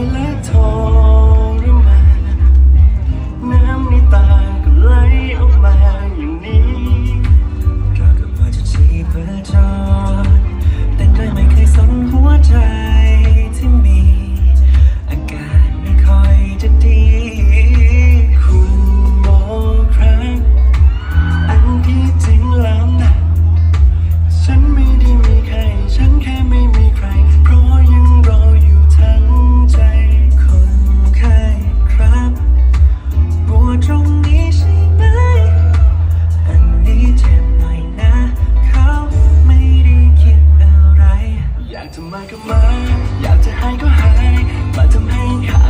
light led จะมาก็มา อยากจะให้ก็ให้มาทำให้หาย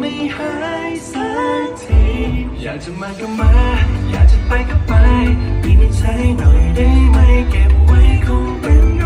ไม่หายสักที อยากจะมาก็มา อยากจะไปก็ไปไม่ใช่หน่อยได้ไหมเก็บไว้คงเป็น